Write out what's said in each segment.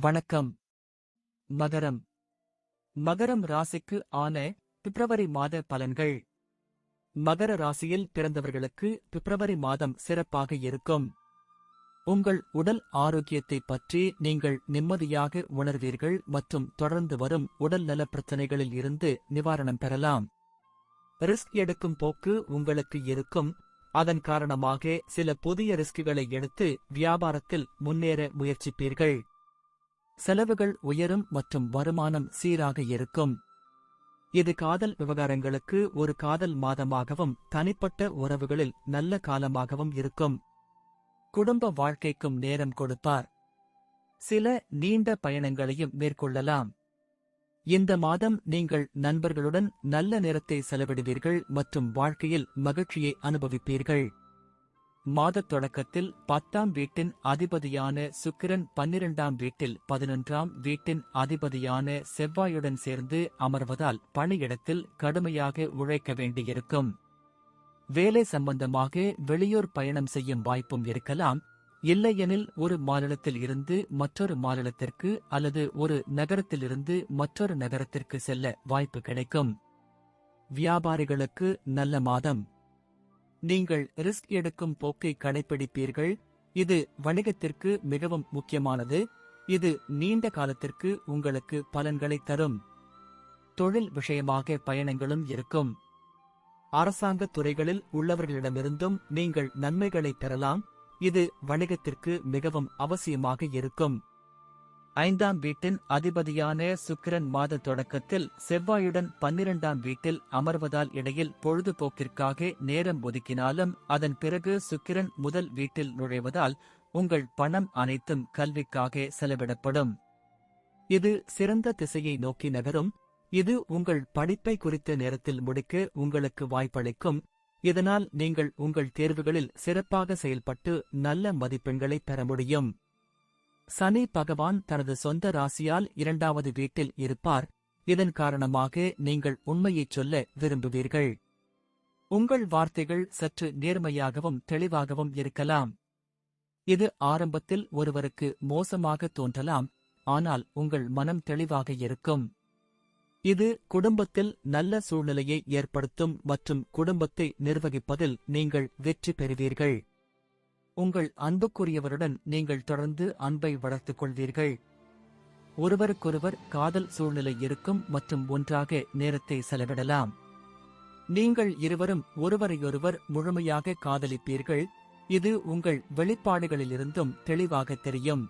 வணக்கம். மகரம். மகரம் ராசிக்கு ஆன பிப்ரவரி மாத பலன்கள். மகர ராசியில் பிறந்தவர்களுக்கு பிப்ரவரி மாதம் சிறப்பாக இருக்கும். உங்கள் உடல் ஆரோக்கியத்தை பற்றி நீங்கள் நிம்மதியாக உணர்வீர்கள் மற்றும் தொடர்ந்து வரும் உடல் நல பிரச்சனைகளில் இருந்து நிவாரணம் பெறலாம். ரிஸ்க் எடுக்கும் போக்கு உங்களுக்கு இருக்கும். அதன் காரணமாக சில புதிய ரிஸ்குகளை எடுத்து வியாபாரத்தில் முன்னேற முயற்சிப்பீர்கள். செலவுகள் உயரும் மற்றும் வருமானம் சீராக இருக்கும். இது காதல் விவகாரங்களுக்கு ஒரு காதல் மாதமாகவும் தனிப்பட்ட உறவுகளில் நல்ல காலமாகவும் இருக்கும். குடும்ப வாழ்க்கைக்கும் நேரம் கொடுப்பார். சில நீண்ட பயணங்களையும் மேற்கொள்ளலாம். இந்த மாதம் நீங்கள் நண்பர்களுடன் நல்ல நேரத்தை செலவிடுவீர்கள் மற்றும் வாழ்க்கையில் மகிழ்ச்சியை அனுபவிப்பீர்கள். மாதத் தொடக்கத்தில் பத்தாம் வீட்டின் அதிபதியான சுக்கிரன் பன்னிரண்டாம் வீட்டில் பதினொன்றாம் வீட்டின் அதிபதியான செவ்வாயுடன் சேர்ந்து அமர்வதால் பணியிடத்தில் கடுமையாக உழைக்க வேண்டியிருக்கும். வேலை சம்பந்தமாக வெளியூர் பயணம் செய்யும் வாய்ப்பும் இருக்கலாம். இல்லையெனில் ஒரு மாநிலத்தில் இருந்து மற்றொரு மாநிலத்திற்கு அல்லது ஒரு நகரத்திலிருந்து மற்றொரு நகரத்திற்கு செல்ல வாய்ப்பு கிடைக்கும். வியாபாரிகளுக்கு நல்ல மாதம். நீங்கள் ரிஸ்க் எடுக்கும் போக்கை கடைபிடிப்பீர்கள் இது வணிகத்திற்கு மிகவும் முக்கியமானது. இது நீண்ட காலத்திற்கு உங்களுக்கு பலன்களை தரும். தொழில் விஷயமாக பயணங்களும் இருக்கும். அரசாங்க துறைகளில் உள்ளவர்களிடமிருந்தும் நீங்கள் நன்மைகளை பெறலாம். இது வணிகத்திற்கு மிகவும் அவசியமாக இருக்கும். ஐந்தாம் வீட்டின் அதிபதியான சுக்கிரன் மாத தொடக்கத்தில் செவ்வாயுடன் பன்னிரண்டாம் வீட்டில் அமர்வதால் இடையில் பொழுதுபோக்கிற்காக நேரம் ஒதுக்கினாலும் அதன் பிறகு சுக்கிரன் முதல் வீட்டில் நுழைவதால் உங்கள் பணம் அனைத்தும் கல்விக்காக செலவிடப்படும். இது சிறந்த திசையை நோக்கி நகரும். இது உங்கள் படிப்பை குறித்த நேரத்தில் முடிக்க உங்களுக்கு வாய்ப்பளிக்கும். இதனால் நீங்கள் உங்கள் தேர்வுகளில் சிறப்பாக செயல்பட்டு நல்ல மதிப்பெண்களை பெற முடியும். சனி பகவான் தனது சொந்த ராசியால் இரண்டாவது வீட்டில் இருப்பார். இதன் காரணமாக நீங்கள் உண்மையைச் சொல்ல விரும்புவீர்கள். உங்கள் வார்த்தைகள் சற்று நேர்மையாகவும் தெளிவாகவும் இருக்கலாம். இது ஆரம்பத்தில் ஒருவருக்கு மோசமாக தோன்றலாம் ஆனால் உங்கள் மனம் தெளிவாக இருக்கும். இது குடும்பத்தில் நல்ல சூழ்நிலையை ஏற்படுத்தும் மற்றும் குடும்பத்தை நிர்வகிப்பதில் நீங்கள் வெற்றி பெறுவீர்கள். உங்கள் அன்புக்குரியவருடன் நீங்கள் தொடர்ந்து அன்பை வளர்த்துக் கொள்வீர்கள். ஒருவருக்கொருவர் காதல் சூழ்நிலை இருக்கும் மற்றும் ஒன்றாக நேரத்தை செலவிடலாம். நீங்கள் இருவரும் ஒருவரையொருவர் முழுமையாக காதலிப்பீர்கள். இது உங்கள் வெளிப்பாடுகளிலிருந்தும் தெளிவாக தெரியும்.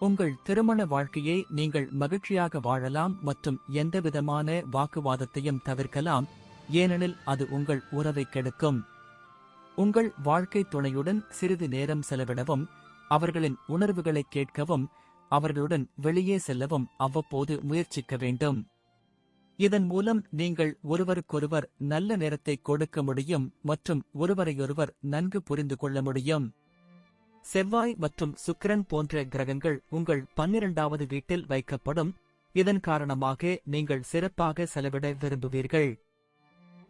உங்கள் திருமண வாழ்க்கையை நீங்கள் மகிழ்ச்சியாக வாழலாம் மற்றும் எந்தவிதமான வாக்குவாதத்தையும் தவிர்க்கலாம். ஏனெனில் அது உங்கள் உறவை கெடுக்கும். உங்கள் வாழ்க்கை துணையுடன் சிறிது நேரம் செலவிடவும் அவர்களின் உணர்வுகளை கேட்கவும் அவர்களுடன் வெளியே செல்லவும் அவ்வப்போது முயற்சிக்க வேண்டும். இதன் மூலம் நீங்கள் ஒருவருக்கொருவர் நல்ல நேரத்தை கொடுக்க முடியும் மற்றும் ஒருவரையொருவர் நன்கு புரிந்து கொள்ள முடியும். செவ்வாய் மற்றும் சுக்கிரன் போன்ற கிரகங்கள் உங்கள் பன்னிரண்டாவது வீட்டில் வைக்கப்படும். இதன் காரணமாக நீங்கள் சிறப்பாக செலவிட விரும்புவீர்கள்.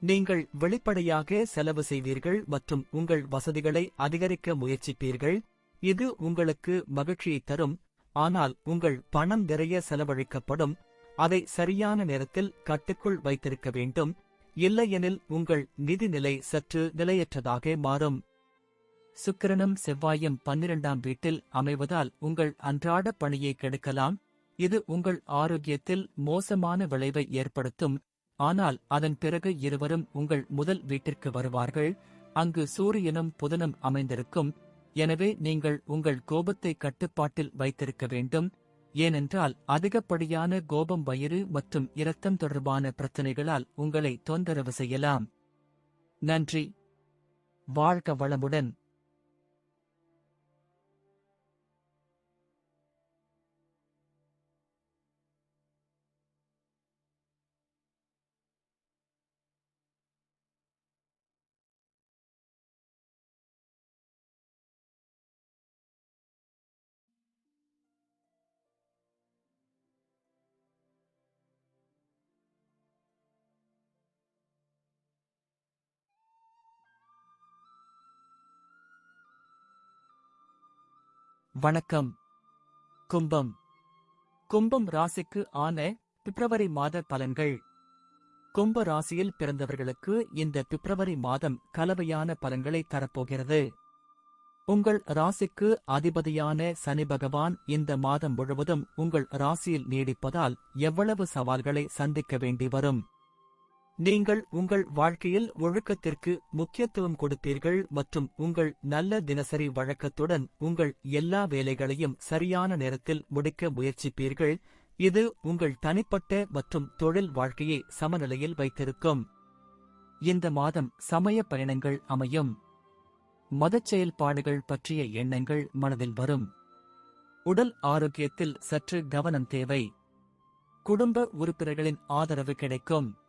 நீங்கள் வெளிப்படையாக செலவு செய்வீர்கள் மற்றும் உங்கள் வசதிகளை அதிகரிக்க முயற்சிப்பீர்கள். இது உங்களுக்கு மகிழ்ச்சியை தரும். ஆனால் உங்கள் பணம் நிறைய செலவழிக்கப்படும். அதை சரியான நேரத்தில் கட்டுக்குள் வைத்திருக்க வேண்டும். இல்லையெனில் உங்கள் நிதிநிலை சற்று நிலையற்றதாக மாறும். சுக்கிரனும் செவ்வாயும் பன்னிரண்டாம் வீட்டில் அமைவதால் உங்கள் அன்றாட பணியை கெடுக்கலாம். இது உங்கள் ஆரோக்கியத்தில் மோசமான விளைவை ஏற்படுத்தும். ஆனால் அதன் பிறகு இருவரும் உங்கள் முதல் வீட்டிற்கு வருவார்கள். அங்கு சூரியனும் புதனும் அமைந்திருக்கும். எனவே நீங்கள் உங்கள் கோபத்தை கட்டுப்பாட்டில் வைத்திருக்க வேண்டும். ஏனென்றால் அதிகப்படியான கோபம் வயிறு மற்றும் இரத்தம் தொடர்பான பிரச்சனைகளால் உங்களை தொந்தரவு செய்யலாம். நன்றி. வாழ்க வளமுடன். வணக்கம். கும்பம். கும்பம் ராசிக்கு ஆன பிப்ரவரி மாத பலன்கள். கும்ப ராசியில் பிறந்தவர்களுக்கு இந்த பிப்ரவரி மாதம் கலவையான பலன்களை தரப்போகிறது. உங்கள் ராசிக்கு அதிபதியான சனி பகவான் இந்த மாதம் முழுவதும் உங்கள் ராசியில் நீடிப்பதால் எவ்வளவு சவால்களை சந்திக்க வேண்டி வரும்? நீங்கள் உங்கள் வாழ்க்கையில் ஒழுக்கத்திற்கு முக்கியத்துவம் கொடுப்பீர்கள் மற்றும் உங்கள் நல்ல தினசரி வழக்கத்துடன் உங்கள் எல்லா வேலைகளையும் சரியான நேரத்தில் முடிக்க முயற்சிப்பீர்கள். இது உங்கள் தனிப்பட்ட மற்றும் தொழில் வாழ்க்கையை சமநிலையில் வைத்திருக்கும். இந்த மாதம் சமய பயணங்கள் அமையும். மதச் செயல்பாடுகள் பற்றிய எண்ணங்கள் மனதில் வரும். உடல் ஆரோக்கியத்தில் சற்று கவனம் தேவை. குடும்ப உறுப்பினர்களின் ஆதரவு கிடைக்கும்.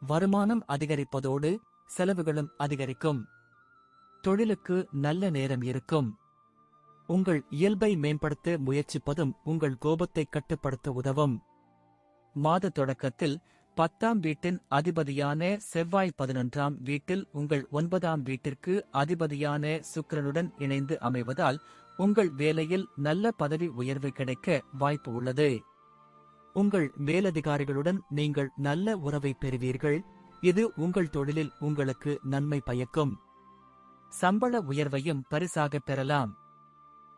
வருமானம் அதிகரிப்பதோடு செலவுகளும் அதிகரிக்கும். தொழிலுக்கு நல்ல நேரம் இருக்கும். உங்கள் இயல்பை மேம்படுத்த முயற்சிப்பதும் உங்கள் கோபத்தை கட்டுப்படுத்த உதவும். மாத தொடக்கத்தில் பத்தாம் வீட்டின் அதிபதியான செவ்வாய் பதினொன்றாம் வீட்டில் உங்கள் ஒன்பதாம் வீட்டிற்கு அதிபதியான சுக்கரனுடன் இணைந்து அமைவதால் உங்கள் வேலையில் நல்ல பதவி உயர்வு கிடைக்க வாய்ப்பு உள்ளது. உங்கள் மேலதிகாரிகளுடன் நீங்கள் நல்ல உறவை பெறுவீர்கள். இது உங்கள் தொழிலில் உங்களுக்கு நன்மை பயக்கும். சம்பள உயர்வையும் பரிசாக பெறலாம்.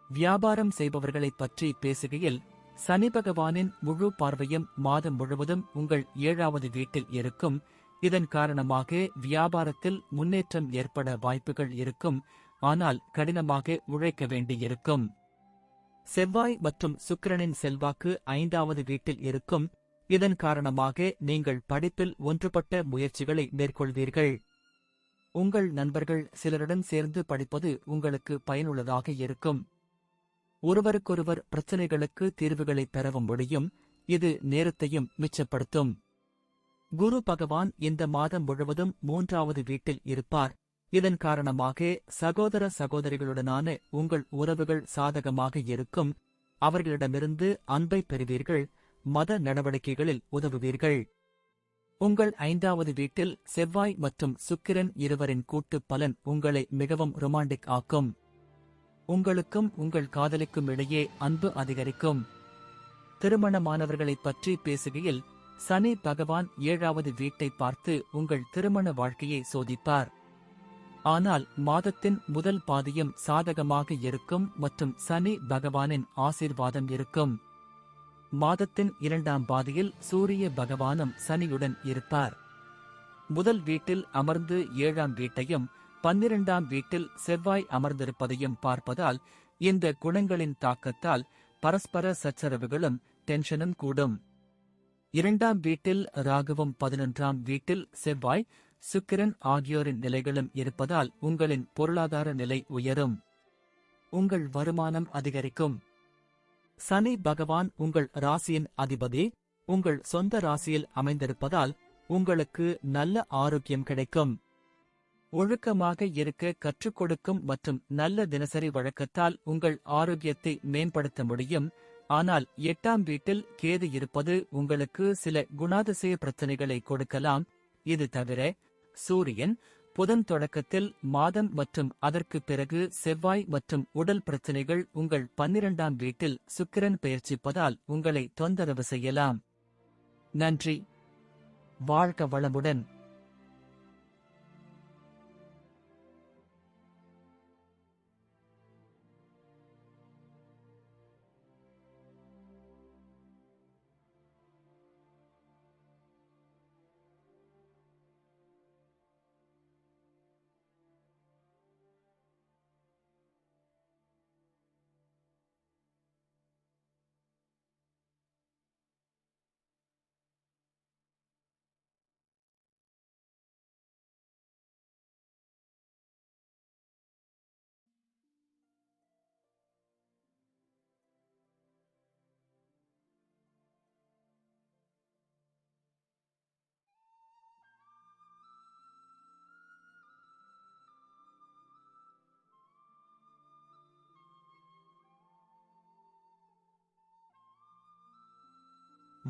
வியாபாரம் செய்பவர்களைப் பற்றி பேசுகையில் சனி பகவானின் முழு பார்வையும் மாதம் முழுவதும் உங்கள் ஏழாவது வீட்டில் இருக்கும். இதன் காரணமாக வியாபாரத்தில் முன்னேற்றம் ஏற்பட வாய்ப்புகள் இருக்கும். ஆனால் கடினமாக உழைக்க வேண்டியிருக்கும். செவ்வாய் மற்றும் சுக்கிரனின் செல்வாக்கு ஐந்தாவது வீட்டில் இருக்கும். இதன் காரணமாக நீங்கள் படிப்பில் ஒன்றுபட்ட முயற்சிகளை மேற்கொள்வீர்கள். உங்கள் நண்பர்கள் சிலருடன் சேர்ந்து படிப்பது உங்களுக்கு பயனுள்ளதாக இருக்கும். ஒருவருக்கொருவர் பிரச்சனைகளுக்கு தீர்வுகளை பெறவும் முடியும். இது நேரத்தையும் மிச்சப்படுத்தும். குரு பகவான் இந்த மாதம் முழுவதும் மூன்றாவது வீட்டில் இருப்பார். இதன் காரணமாக சகோதர சகோதரிகளுடனான உங்கள் உறவுகள் சாதகமாக இருக்கும். அவர்களிடமிருந்து அன்பை பெறுவீர்கள். மத நடவடிக்கைகளில் உதவுவீர்கள். உங்கள் ஐந்தாவது வீட்டில் செவ்வாய் மற்றும் சுக்கிரன் இருவரின் கூட்டுப் பலன் உங்களை மிகவும் ரொமாண்டிக் ஆக்கும். உங்களுக்கும் உங்கள் காதலிக்கும் இடையே அன்பு அதிகரிக்கும். திருமணமானவர்களைப் பற்றி பேசுகையில் சனி பகவான் ஏழாவது வீட்டை பார்த்து உங்கள் திருமண வாழ்க்கையை சோதிப்பார். ஆனால் மாதத்தின் முதல் பாதியும் சாதகமாக இருக்கும் மற்றும் சனி பகவானின் ஆசிர்வாதம் இருக்கும். மாதத்தின் இரண்டாம் பாதியில் சூரிய பகவானும் சனியுடன் இருப்பார். முதல் வீட்டில் அமர்ந்து ஏழாம் வீட்டையும் பன்னிரண்டாம் வீட்டில் செவ்வாய் அமர்ந்திருப்பதையும் பார்ப்பதால் இந்த குணங்களின் தாக்கத்தால் பரஸ்பர சச்சரவுகளும் டென்ஷனும் கூடும். இரண்டாம் வீட்டில் ராகுவும் பதினொன்றாம் வீட்டில் செவ்வாய் சுக்கிரன் ஆகியோரின் நிலைகளும் இருப்பதால் உங்களின் பொருளாதார நிலை உயரும். உங்கள் வருமானம் அதிகரிக்கும். சனி பகவான் உங்கள் ராசியின் அதிபதி. உங்கள் சொந்த ராசியில் அமைந்திருப்பதால் உங்களுக்கு நல்ல ஆரோக்கியம் கிடைக்கும். ஒழுக்கமாக இருக்க கற்றுக் கொடுக்கும் மற்றும் நல்ல தினசரி வழக்கத்தால் உங்கள் ஆரோக்கியத்தை மேம்படுத்த முடியும். ஆனால் எட்டாம் வீட்டில் கேது இருப்பது உங்களுக்கு சில குணாதிசய பிரச்சனைகளை கொடுக்கலாம். இது தவிர சூரியன் புதன் தொடக்கத்தில் மாதம் மற்றும் அதற்கு பிறகு செவ்வாய் மற்றும் உடல் பிரச்சனைகள் உங்கள் பன்னிரண்டாம் வீட்டில் சுக்கிரன் பெயர்ச்சிப்பதால் உங்களை தொந்தரவு செய்யலாம். நன்றி. வாழ்க வளமுடன்.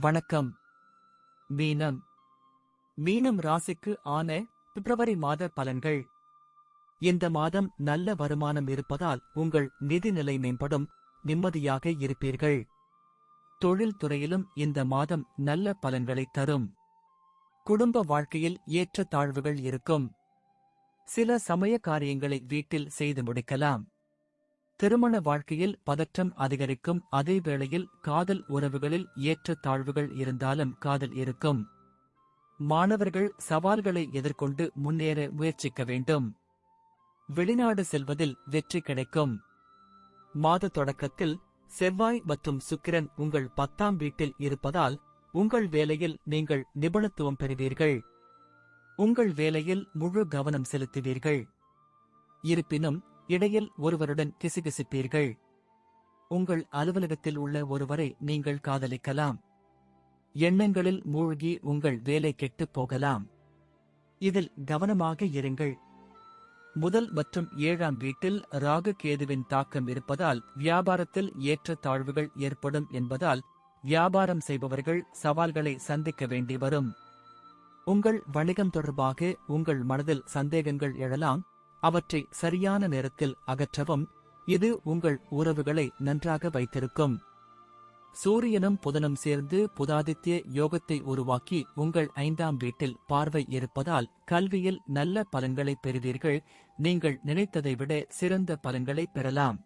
வணக்கம். மீனம். மீனம் ராசிக்கு ஆன பிப்ரவரி மாத பலன்கள். இந்த மாதம் நல்ல வருமானம் இருப்பதால் உங்கள் நிதிநிலை மேம்படும் நிம்மதியாக இருப்பீர்கள். தொழில் துறையிலும் இந்த மாதம் நல்ல பலன்களை தரும். குடும்ப வாழ்க்கையில் ஏற்ற தாழ்வுகள் இருக்கும். சில சமய காரியங்களை வீட்டில் செய்து முடிக்கலாம். திருமண வாழ்க்கையில் பதற்றம் அதிகரிக்கும். அதே வேளையில் காதல் உறவுகளில் ஏற்ற தாழ்வுகள் இருந்தாலும் காதல் இருக்கும். மாணவர்கள் சவால்களை எதிர்கொண்டு முன்னேற முயற்சிக்க வேண்டும். வெளிநாடு செல்வதில் வெற்றி கிடைக்கும். மாத தொடக்கத்தில் செவ்வாய் மற்றும் சுக்கிரன் உங்கள் பத்தாம் வீட்டில் இருப்பதால் உங்கள் வேலையில் நீங்கள் நிபுணத்துவம் பெறுவீர்கள். உங்கள் வேலையில் முழு கவனம் செலுத்துவீர்கள். இருப்பினும் இடையில் ஒருவருடன் கிசுகிசுப்பீர்கள். உங்கள் அலுவலகத்தில் உள்ள ஒருவரை நீங்கள் காதலிக்கலாம். எண்ணங்களில் மூழ்கி உங்கள் வேலை கெட்டுப் போகலாம். இதில் கவனமாக இருங்கள். முதல் மற்றும் ஏழாம் வீட்டில் ராகு கேதுவின் தாக்கம் இருப்பதால் வியாபாரத்தில் ஏற்ற தாழ்வுகள் ஏற்படும் என்பதால் வியாபாரம் செய்பவர்கள் சவால்களை சந்திக்க வேண்டி வரும். உங்கள் வணிகம் தொடர்பாக உங்கள் மனதில் சந்தேகங்கள் எழலாம். அவற்றை சரியான நேரத்தில் அகற்றவும் இது உங்கள் உறவுகளை நன்றாக வைத்திருக்கும். சூரியனும் புதனும் சேர்ந்து புதாதித்ய யோகத்தை உருவாக்கி உங்கள் ஐந்தாம் வீட்டில் பார்வை இருப்பதால் கல்வியில் நல்ல பலன்களை பெறுவீர்கள். நீங்கள் நினைத்ததை விட சிறந்த பலன்களை பெறலாம்.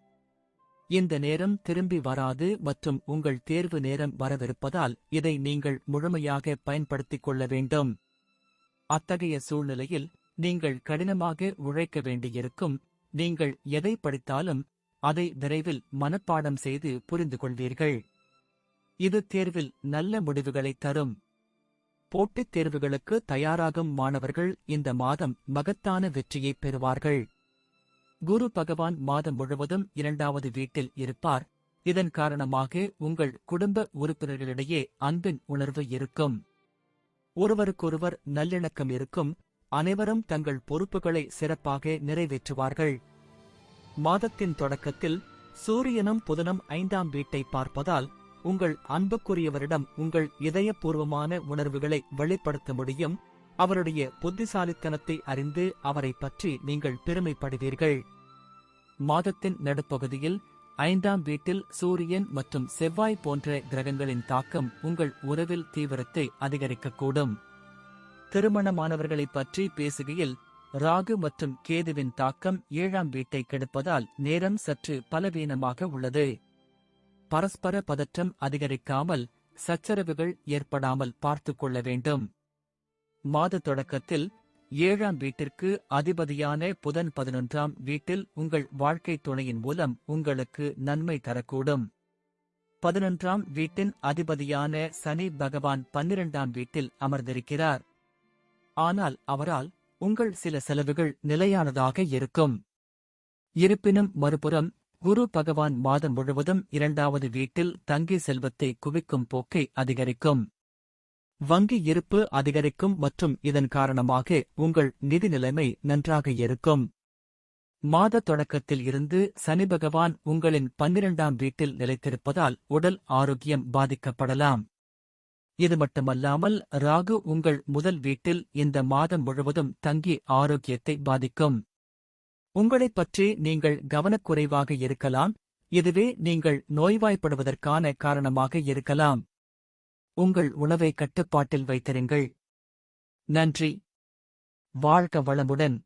இந்த நேரம் திரும்பி வராது மற்றும் உங்கள் தேர்வு நேரம் வரவிருப்பதால் இதை நீங்கள் முழுமையாக பயன்படுத்திக் கொள்ள வேண்டும். அத்தகைய சூழ்நிலையில் நீங்கள் கடினமாக உழைக்க வேண்டியிருக்கும். நீங்கள் எதை படித்தாலும் அதை விரைவில் மனப்பாடம் செய்து புரிந்து கொள்வீர்கள் இது தேர்வில் நல்ல முடிவுகளை தரும். போட்டித் தேர்வுகளுக்கு தயாராகும் மாணவர்கள் இந்த மாதம் மகத்தான வெற்றியை பெறுவார்கள். குரு பகவான் மாதம் முழுவதும் இரண்டாவது வீட்டில் இருப்பார். இதன் காரணமாக உங்கள் குடும்ப உறுப்பினர்களிடையே அன்பின் உணர்வு இருக்கும். ஒருவருக்கொருவர் நல்லிணக்கம் இருக்கும். அனைவரும் தங்கள் பொறுப்புகளை சிறப்பாக நிறைவேற்றுவார்கள். மாதத்தின் தொடக்கத்தில் சூரியனும் புதனம் ஐந்தாம் வீட்டை பார்ப்பதால் உங்கள் அன்புக்குரியவரிடம் உங்கள் இதயபூர்வமான உணர்வுகளை வெளிப்படுத்த முடியும். அவருடைய புத்திசாலித்தனத்தை அறிந்து அவரை பற்றி நீங்கள் பெருமைப்படுவீர்கள். மாதத்தின் நடுப்பகுதியில் ஐந்தாம் வீட்டில் சூரியன் மற்றும் செவ்வாய் போன்ற கிரகங்களின் தாக்கம் உங்கள் உறவில் தீவிரத்தை அதிகரிக்கக்கூடும். திருமணமானவர்களை பற்றி பேசுகையில் ராகு மற்றும் கேதுவின் தாக்கம் ஏழாம் வீட்டை கெடுப்பதால் நேரம் சற்று பலவீனமாக உள்ளது. பரஸ்பர பதற்றம் அதிகரிக்காமல் சச்சரவுகள் ஏற்படாமல் பார்த்துக் கொள்ள வேண்டும். மாத தொடக்கத்தில் ஏழாம் வீட்டிற்கு அதிபதியான புதன் பதினொன்றாம் வீட்டில் உங்கள் வாழ்க்கை துணையின் மூலம் உங்களுக்கு நன்மை தரக்கூடும். பதினொன்றாம் வீட்டின் அதிபதியான சனி பகவான் பன்னிரண்டாம் வீட்டில் அமர்ந்திருக்கிறார். ஆனால் அவரால் உங்கள் சில செலவுகள் நிலையானதாக இருக்கும். இருப்பினும் மறுபுறம் குரு பகவான் மாதம் முழுவதும் இரண்டாவது வீட்டில் தங்கி செல்வத்தை குவிக்கும் போக்கை அதிகரிக்கும். வங்கி இருப்பு அதிகரிக்கும் மற்றும் இதன் காரணமாக உங்கள் நிதி நிலைமை நன்றாக இருக்கும். மாத தொடக்கத்தில் இருந்து சனி பகவான் உங்களின் பன்னிரண்டாம் வீட்டில் நிலைத்திருப்பதால் உடல் ஆரோக்கியம் பாதிக்கப்படலாம். இது மட்டுமல்லாமல் ராகு உங்கள் முதல் வீட்டில் இந்த மாதம் முழுவதும் தங்கி ஆரோக்கியத்தை பாதிக்கும். உங்களைப் பற்றி நீங்கள் கவனக்குறைவாக இருக்கலாம். இதுவே நீங்கள் நோய்வாய்ப்படுவதற்கான காரணமாக இருக்கலாம். உங்கள் உணவை கட்டுப்பாட்டில் வைத்திருங்கள். நன்றி. வாழ்க வளமுடன்.